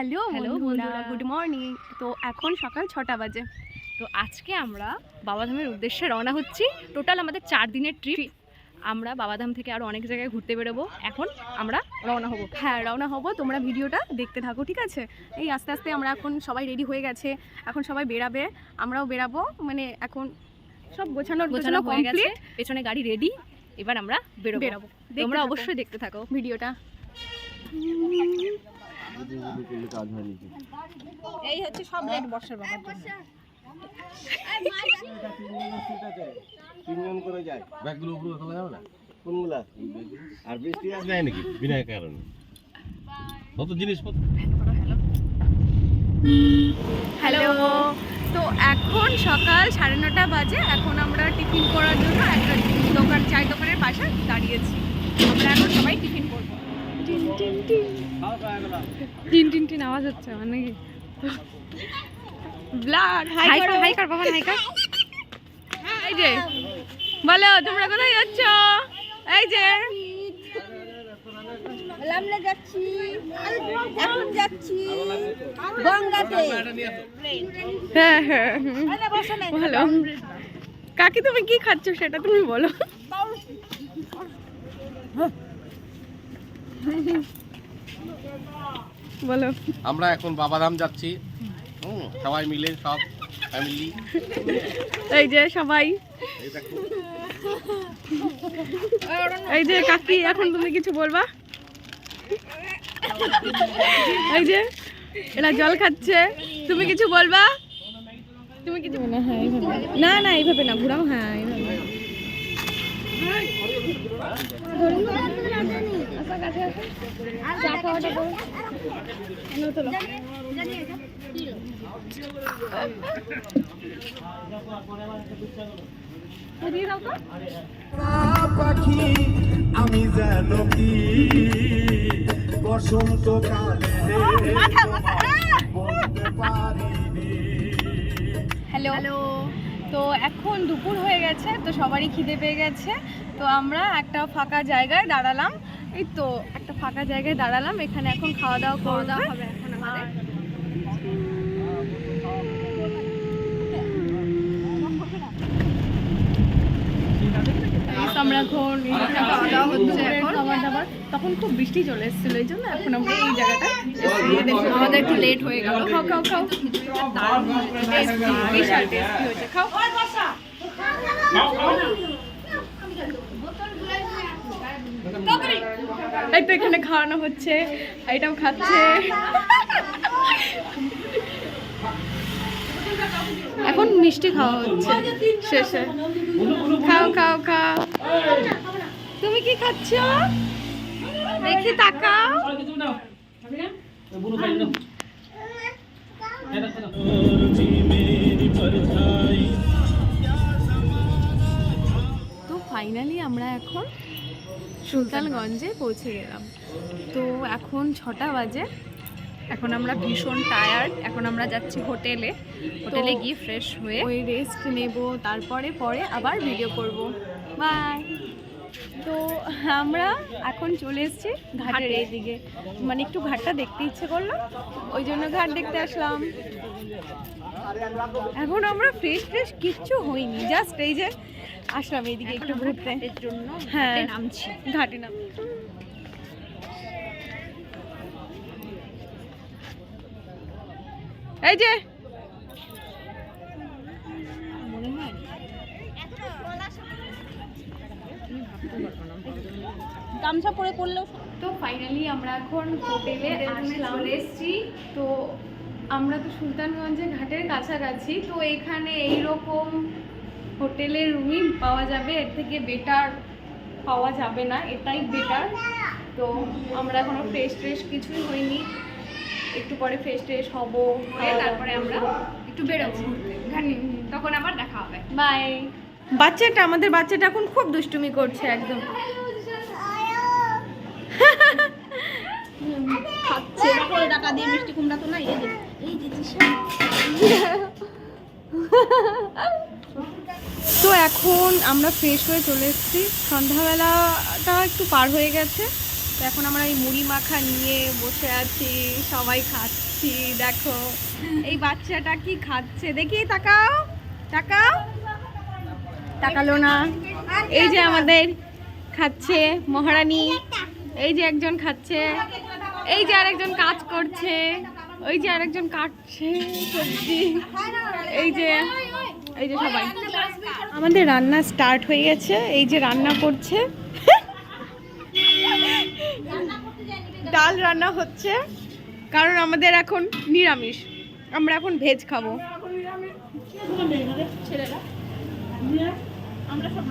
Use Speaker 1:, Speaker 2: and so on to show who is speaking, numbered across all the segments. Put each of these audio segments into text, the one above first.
Speaker 1: Hello hello
Speaker 2: বন্ধুরা।
Speaker 1: Good morning তো এখন সকাল ছটা বাজে।
Speaker 2: তো আজকে আমরা বাবাধামের উদ্দেশ্যে রওনা হচ্ছি। টোটাল আমাদের চার দিনের ট্রিপ আমরা বাবাধাম থেকে আরও অনেক জায়গায় ঘুরতে বেরোবো। এখন আমরা রওনা হব।
Speaker 1: হ্যাঁ রওনা হব। তোমরা ভিডিওটা দেখতে থাকো ঠিক আছে? এই আস্তে আস্তে আমরা এখন সবাই রেডি হয়ে গেছে। এখন সবাই বেরাবে। আমরাও বেরাবো। মানে এখন সব গোছানো
Speaker 2: গোছানো হয়ে গেছে। পেছনে গাড়ি রেডি এবার আমরা বেরোবো।
Speaker 1: বেরাবো।
Speaker 2: তোমরা অবশ্যই দেখতে থাকো।
Speaker 1: ভিডিওটা।
Speaker 3: এই হচ্ছে সব লেট বর্ষার বাবার
Speaker 4: তিনজন করে যায়। ব্যাগগুলো উপরে তোলা যাবে না? কোনগুলা? আর বৃষ্টি আসবে নাকি? বিনা কারণে। কত জিনিসপত্র?
Speaker 1: হ্যালো। তো এখন সকাল সাড়ে নটা বাজে এখন আমরা টিফিন করার জন্য একটা দোকান চায়ের দোকানের পাশে দাঁড়িয়েছি। আমরা এখন সবাই টিফিন করব
Speaker 2: টিন টিন টিন আওয়াজ হচ্ছে মানে
Speaker 1: ব্লাড হাই করো।
Speaker 2: হাই কর বাবা হাই কর।
Speaker 1: এই যে বলো তোমরা কোথায় যাচ্ছ? এই যে।
Speaker 3: লামলে যাচ্ছি এখন যাচ্ছি গঙ্গাতে
Speaker 1: হ্যাঁ হ্যাঁ।
Speaker 3: বসো
Speaker 1: কাকি তুমি কি খাচ্ছ সেটা তুমি বলো। বলো।
Speaker 4: আমরা এখন বাবাধাম যাচ্ছি। হুম, সবাই মিলে সব ফ্যামিলি
Speaker 1: এই যে সবাই।
Speaker 4: এই
Speaker 1: এই যে কাকি এখন তুমি কিছু বলবা? এই যে এরা জল খাচ্ছে। তুমি কিছু বলবা? তুমি কিছু না হ্যাঁ এইভাবে না। না এইভাবে না ঘুরাও হ্যাঁ এইভাবে
Speaker 5: পাখি আমি যেন কি বসন্ত
Speaker 1: হ্যালো হ্যালো তো এখন দুপুর হয়ে গেছে তো সবারই খিদে পেয়ে গেছে। তো আমরা একটা ফাঁকা জায়গায় দাঁড়ালাম। এই তো একটা ফাঁকা জায়গায় দাঁড়ালাম এখানে এখন খাওয়া দাওয়া খাওয়া দাওয়া হবে এখন আমাদের। আমরা এখন খাওয়া দাওয়া হচ্ছে এখন। খাবার দাবার তখন খুব বৃষ্টি চলে এসেছিল এই জন্য এখন আমরা এই জায়গাটা আমাদের একটু লেট হয়ে গেল। খাও খাও খাও। টেস্টি বিশাল টেস্টি হয়েছে। খাও। এই এখানে খাওয়ানো হচ্ছে এটাও খাচ্ছে। এখন মিষ্টি খাওয়া হচ্ছে, শেষে। খাও খাও খাও। তুমি কি খাচ্ছ? দেখি তাকাও। তো ফাইনালি আমরা এখন সুলতানগঞ্জে পৌঁছে গেলাম। তো এখন ছটা বাজে। এখন আমরা ভীষণ টায়ার্ড এখন আমরা যাচ্ছি হোটেলে
Speaker 2: হোটেলে গিয়ে ফ্রেশ হয়ে
Speaker 1: ওই রেস্ট নেব। তারপরে পরে আবার ভিডিও করব। বাই তো আমরা এখন চলে এসেছি ঘাটের এইদিকে। মানে একটু ঘাটটা দেখতে ইচ্ছে করল। ওই জন্য ঘাট দেখতে আসলাম। এখন আমরা ফ্রেশ ফ্রেশ কিচ্ছু হইনি জাস্ট এই যে আসলাম এইদিকে একটু ঘুরতে।
Speaker 2: এর জন্য
Speaker 1: হ্যাঁ।
Speaker 2: নামছি।
Speaker 1: ঘাটে নাম। এই যে।
Speaker 3: গামছা পরে করলেও
Speaker 1: তো ফাইনালি আমরা এখন হোটেলে আসলাম। এসেছি। তো আমরা তো সুলতানগঞ্জে ঘাটের কাছাকাছি তো এখানে এই রকম হোটেলের রুমই পাওয়া যাবে এর থেকে বেটার পাওয়া যাবে না এটাই বেটার তো আমরা এখনও ফ্রেশ ট্রেশ কিছুই হইনি। একটু পরে ফ্রেশ ট্রেশ হব
Speaker 2: হয়ে তারপরে আমরা একটু বেরোবো ঘুরতে। তখন আবার দেখা হবে।
Speaker 1: বাই বাচ্চাটা আমাদের বাচ্চাটা এখন খুব দুষ্টুমি করছে একদম।
Speaker 3: খাচ্ছে। টাকা দিয়ে মিষ্টি কুমড়া তো নাই এই যে এই যে দিশা।
Speaker 1: তো এখন আমরা ফ্রেশ হয়ে চলে এসেছি। সন্ধ্যাবেলাটা একটু পার হয়ে গেছে।
Speaker 2: তো এখন আমরা এই মুড়ি মাখা নিয়ে বসে আছি, সবাই খাচ্ছি, দেখো। এই বাচ্চাটা কি খাচ্ছে? দেখি, তাকাও তাকাও। তাকালো না। এই যে আমাদের খাচ্ছে মহারানী। এই যে একজন খাচ্ছে। এই যে আরেকজন কাজ করছে। ওই যে আরেকজন কাটছে সবজি। এই যে এই যে সবাই। আমাদের রান্না স্টার্ট হয়ে গেছে। এই যে রান্না করছে। ডাল রান্না হচ্ছে। কারণ আমাদের এখন নিরামিষ। আমরা এখন ভেজ খাব।
Speaker 6: আমরা সব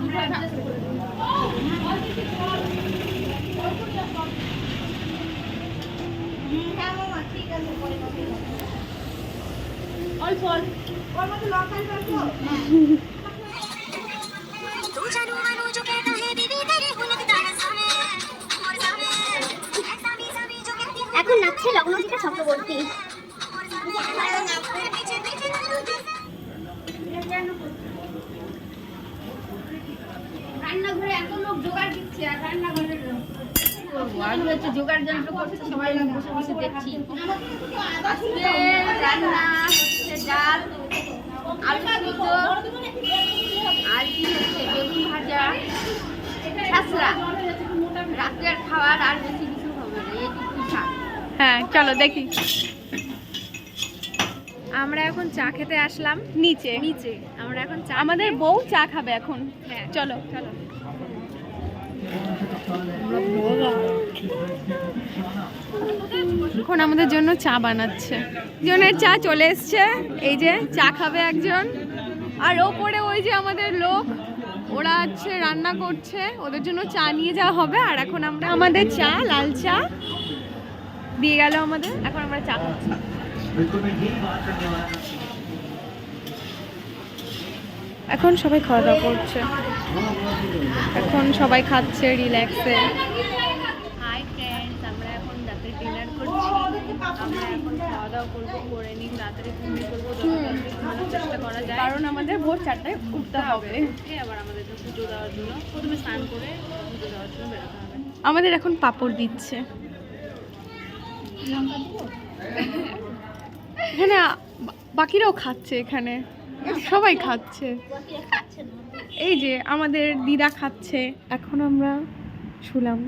Speaker 6: এখন নাচছে লগ্নদীপা চক্রবর্তী।
Speaker 3: রান্নাঘরে এত লোক জোগাড় দিচ্ছে আর রান্নাঘরের লোক। করব আমি হচ্ছে জোগাড় যন্ত্র করছে সবাই আমি বসে বসে দেখছি। আজকে রান্না হচ্ছে ডাল আলু সিদ্ধ আর কি হচ্ছে বেগুন ভাজা ছাসরা। রাতের খাবার আর বেশি কিছু হবে না এইটুকু থাক।
Speaker 2: হ্যাঁ চলো দেখি। আমরা এখন চা খেতে আসলাম নিচে। নিচে। আমরা এখন চা আমাদের বউ চা খাবে এখন। হ্যাঁ চলো। চলো। এখন আমাদের জন্য চা বানাচ্ছে। জনের চা চলে এসছে। এই যে চা খাবে একজন। আর ওপরে ওই যে আমাদের লোক, ওরা হচ্ছে রান্না করছে। ওদের জন্য চা নিয়ে যাওয়া হবে। আর এখন আমরা আমাদের চা, লাল চা দিয়ে গেল আমাদের। এখন আমরা চা খাচ্ছি। এখন সবাই খাওয়া দাওয়া করছে। এখন সবাই খাচ্ছে রিল্যাক্সে হাই ফ্রেন্ডস আমরা এখন ডিনার করছি। আমরা এখন খাওয়া দাওয়া করব করে নিই রাত্রে ঘুমিয়ে করব চেষ্টা করা যায়। কারণ আমাদের ভোর চারটায় উঠতে হবে। আবার আমাদেরকে পুজো দেওয়ার জন্য। প্রথমে স্নান করে পুজো দেওয়ার জন্য বেরোতে হবে। আমাদের এখন পাপড় দিচ্ছে। এখানে বাকিরাও খাচ্ছে এখানে। সবাই খাচ্ছে। এই যে আমাদের দিদা খাচ্ছে। এখন আমরা শুলাম।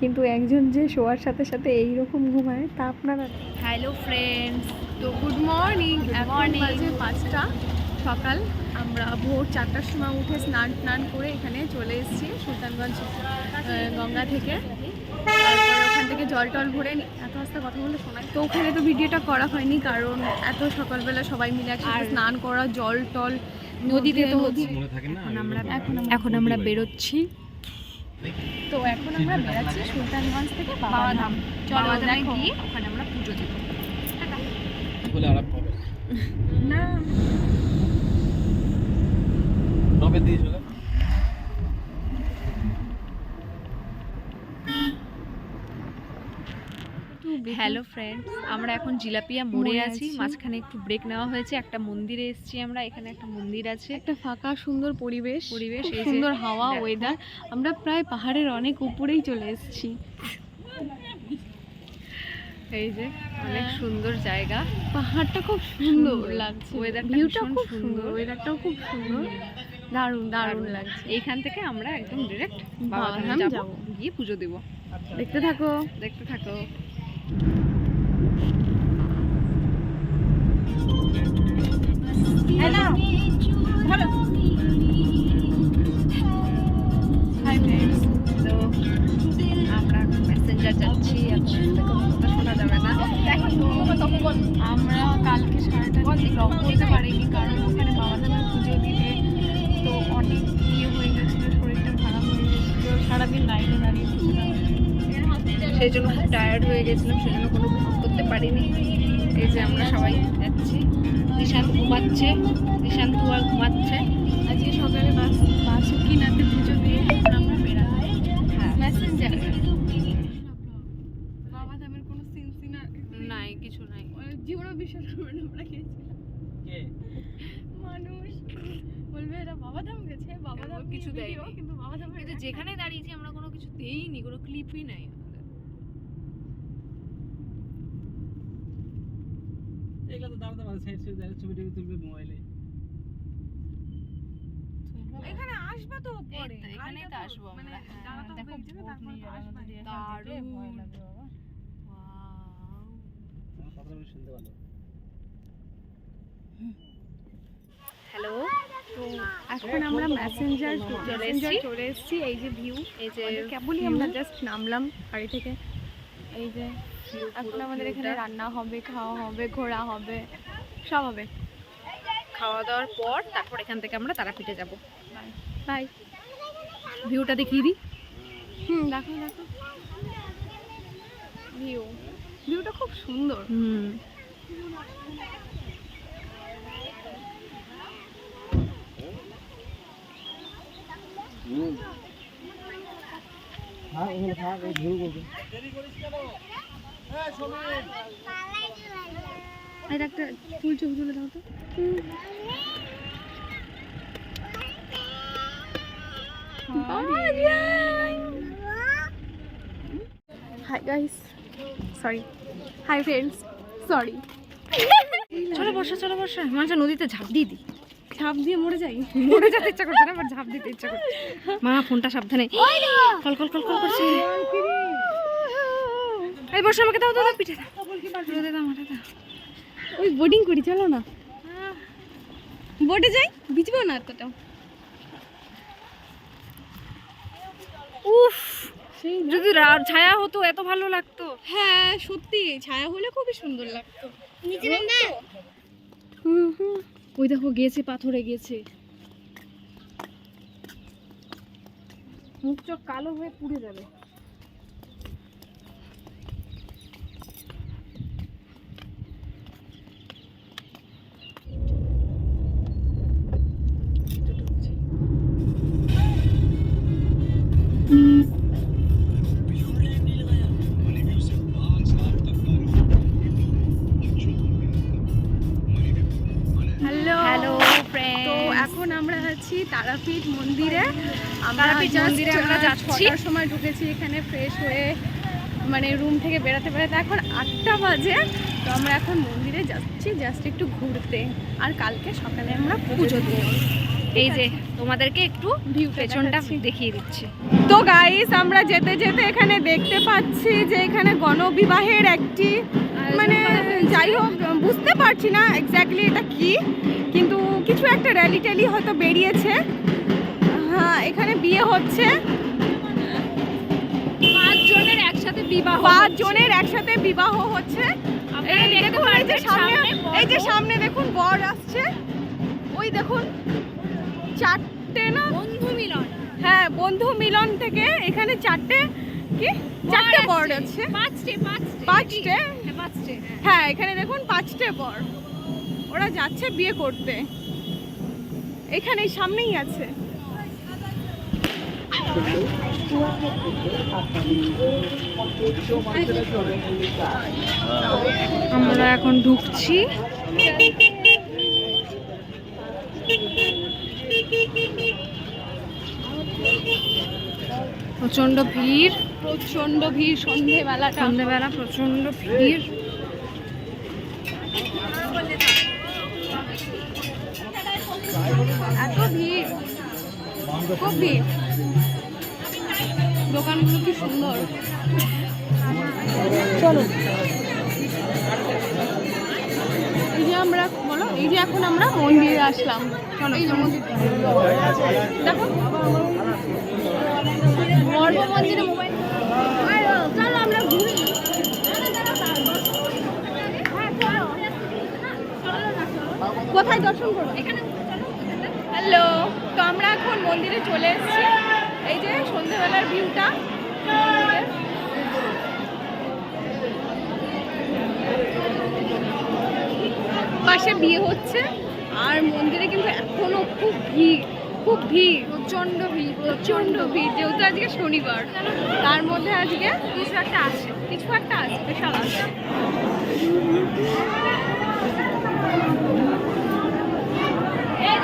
Speaker 2: কিন্তু একজন যে শোয়ার সাথে সাথে এই রকম ঘুমায় তা আপনারা হ্যালো ফ্রেন্ডস তো গুড মর্নিং মর্নিং বাজে পাঁচটা সকাল। আমরা ভোর চারটার সময় উঠে স্নান টান করে এখানে চলে এসেছি সুলতানগঞ্জ গঙ্গা থেকে। ওখান থেকে জল টল ভরে নি- এত আস্তে কথা বলে শোনায় তো ওখানে তো ভিডিওটা করা হয়নি কারণ এত সকালবেলা সবাই মিলে একসাথে স্নান করা জল টল নদীতে তো হচ্ছে।
Speaker 4: মনে থাকে না
Speaker 2: এখন আমরা এখন এখন আমরা বেরোচ্ছি। তো এখন আমরা বেরাচ্ছি সুলতানগঞ্জ থেকে বাবাধাম। চলো দেখো। গিয়ে ওখানে আমরা পুজো দেব।
Speaker 4: বলে আরাম পাবে।
Speaker 2: না।
Speaker 4: তবে দিয়ে চলে?
Speaker 2: হ্যালো ফ্রেন্ডস আমরা এখন জিলাপিয়া মোড়ে আছি। মাঝখানে একটু ব্রেক নেওয়া হয়েছে। একটা মন্দিরে এসেছি আমরা। এখানে একটা মন্দির আছে।
Speaker 1: একটা ফাঁকা সুন্দর পরিবেশ।
Speaker 2: পরিবেশ, এই
Speaker 1: সুন্দর হাওয়া ওয়েদার আমরা প্রায় পাহাড়ের অনেক উপরেই চলে এসেছি।
Speaker 2: এই যে অনেক
Speaker 1: হ্যাঁ।
Speaker 2: সুন্দর জায়গা।
Speaker 1: পাহাড়টা খুব সুন্দর। লাগছে।
Speaker 2: Weather টা
Speaker 1: ভিউটা খুব
Speaker 2: সুন্দর।
Speaker 1: ওয়েদারটাও খুব সুন্দর। দারুণ দারুণ লাগছে।
Speaker 2: এইখান থেকে আমরা একদম ডিরেক্ট
Speaker 1: বাবাধাম
Speaker 2: যাব। গিয়ে পুজো দেব।
Speaker 1: দেখতে থাকো।
Speaker 2: দেখতে থাকো। আমরা
Speaker 1: কালকে সারাটা ব্লগ করতে পারিনি।
Speaker 2: সেই জন্য খুব টায়ার্ড হয়ে গেছিলাম সেই জন্য কোনো ব্লগ করতে পারিনি। এই যে আমরা সবাই যাচ্ছি। নিশান্ত ঘুমাচ্ছে নিশান্ত আর ঘুমাচ্ছে।
Speaker 1: আজকে সকালে বাস বাসুকিনাতে পুজো দিয়ে আমরা বেরাবো
Speaker 2: হ্যাঁ।
Speaker 1: বাবাধামের কোনো সিন সিন
Speaker 2: নাই। কিছু নাই।
Speaker 1: জীবনে বিশ্বাস করবেন আমরা মানুষ। বলবে এরা বাবাধাম গেছে বাবাধাম
Speaker 2: কিছু
Speaker 1: কিছু। দেয় কিন্তু বাবাধাম
Speaker 2: কিন্তু যেখানে দাঁড়িয়েছি আমরা কোনো কিছু দেইনি কোনো ক্লিপই নাই আমাদের
Speaker 7: এগুলো তো দাঁড়াতে পারে সাইড সাইড ছবি টবি তুলবে মোবাইলে
Speaker 1: এখানে আসবা তো পরে
Speaker 2: এখানেই তো আসব
Speaker 1: মানে
Speaker 2: আমরা।
Speaker 1: জায়গা তো হয়ে
Speaker 7: শুনতে ভালো।
Speaker 1: হ্যালো তো এখন আমরা ম্যাসেঞ্জার চলে এসেছি। চলে এসেছি এই যে ভিউ
Speaker 2: এই যে
Speaker 1: কেবলই আমরা জাস্ট নামলাম গাড়ি থেকে। এই যে এখন আমাদের এখানে রান্না হবে খাওয়া হবে ঘোরা হবে সব হবে।
Speaker 2: খাওয়া দাওয়ার পর তারপর এখান থেকে আমরা তারাপীঠে যাব।
Speaker 1: বাই।
Speaker 2: ভিউটা দেখিয়ে দিই।
Speaker 1: হুম দেখো দেখো। ভিউ। ভিউটা খুব সুন্দর।
Speaker 2: হুম।
Speaker 7: হ্যাঁ ওখানে থাক ভিউ করবে।
Speaker 1: আর একটা ফুল ছবি তুলে দাও তো। Hi guys sorry hi friends sorry
Speaker 2: চলো বর্ষা চলো বর্ষা মাঝে নদীতে ঝাঁপ দিয়ে দিই।
Speaker 1: ঝাঁপ দিয়ে মরে যাই।
Speaker 2: মরে যেতে ইচ্ছা করছে না আবার ঝাঁপ দিতে ইচ্ছা করছে। মা ফোনটা সাবধানে। কল কল কল কল করছে। এই বর্ষা আমাকে দাও দাও পিঠে দাও রোদে দাও। মাঠে দাও
Speaker 1: ওই বোটিং করি চলো না। বোটে যাই ভিজবো না এতটা
Speaker 2: উফ যদি রা- ছায়া হতো এত ভালো লাগতো।
Speaker 1: হ্যাঁ সত্যি ছায়া হলে খুবই সুন্দর লাগতো।
Speaker 2: ওই দেখো গেছে পাথরে গেছে। মুখ চোখ কালো হয়ে পুড়ে যাবে।
Speaker 1: তারাপীঠ মন্দিরে। আমরা
Speaker 2: মন্দিরে আমরা যাচ্ছি।
Speaker 1: সময় ঢুকেছি এখানে ফ্রেশ হয়ে মানে রুম থেকে বেড়াতে বেরাতে এখন আটটা বাজে। তো আমরা এখন মন্দিরে যাচ্ছি জাস্ট একটু ঘুরতে। আর কালকে সকালে আমরা পুজো দেবো।
Speaker 2: এই যে তোমাদেরকে একটু
Speaker 1: ভিউটা
Speaker 2: পেছনটা। দেখিয়ে দিচ্ছি।
Speaker 1: তো গাইস আমরা যেতে যেতে এখানে দেখতে পাচ্ছি যে এখানে গণবিবাহের একটি মানে যাই হোক বুঝতে পারছি না এক্স্যাক্টলি এটা কি কিন্তু কিছু একটা র্যালি ট্যালি হয়তো বেরিয়েছে। হ্যাঁ এখানে বিয়ে হচ্ছে।
Speaker 2: পাঁচ জনের একসাথে বিবাহ
Speaker 1: পাঁচ জনের একসাথে বিবাহ হচ্ছে। দেখুন, এই যে সামনে এই যে সামনে দেখুন বর আসছে। ওই দেখুন চারটে না?
Speaker 2: বন্ধু মিলন।
Speaker 1: হ্যাঁ বন্ধু মিলন থেকে এখানে চারটে কি? চারটে বর আছে।
Speaker 2: পাঁচটে পাঁচটে।
Speaker 1: পাঁচটে?
Speaker 2: হ্যাঁ,
Speaker 1: হ্যাঁ এখানে দেখুন পাঁচটে বর ওরা যাচ্ছে বিয়ে করতে। এখানে সামনেই আছে।
Speaker 2: আমরা এখন ঢুকছি। প্রচণ্ড ভিড়
Speaker 1: প্রচণ্ড ভিড় সন্ধেবেলাটা।
Speaker 2: সন্ধ্যেবেলা প্রচণ্ড ভিড়।
Speaker 1: এত ভিড় খুব ভিড়। দোকানগুলো কি সুন্দর? চলো। এই যে আমরা বলো এই যে এখন আমরা মন্দিরে আসলাম। চলো এই যে মন্দির দেখো। গর্ব মন্দিরে কোথায় দর্শন করব? হ্যালো, তো আমরা এখন মন্দিরে চলে এসেছি। এই যে সন্ধ্যেবেলার ভিউটা। পাশে বিয়ে হচ্ছে, আর মন্দিরে কিন্তু এখনও খুব ভিড়। খুব ভিড়, প্রচণ্ড ভিড় প্রচণ্ড ভিড়, যেহেতু আজকে শনিবার। তার মধ্যে আজকে কিছু একটা আছে, কিছু একটা আছে স্পেশাল আছে। এই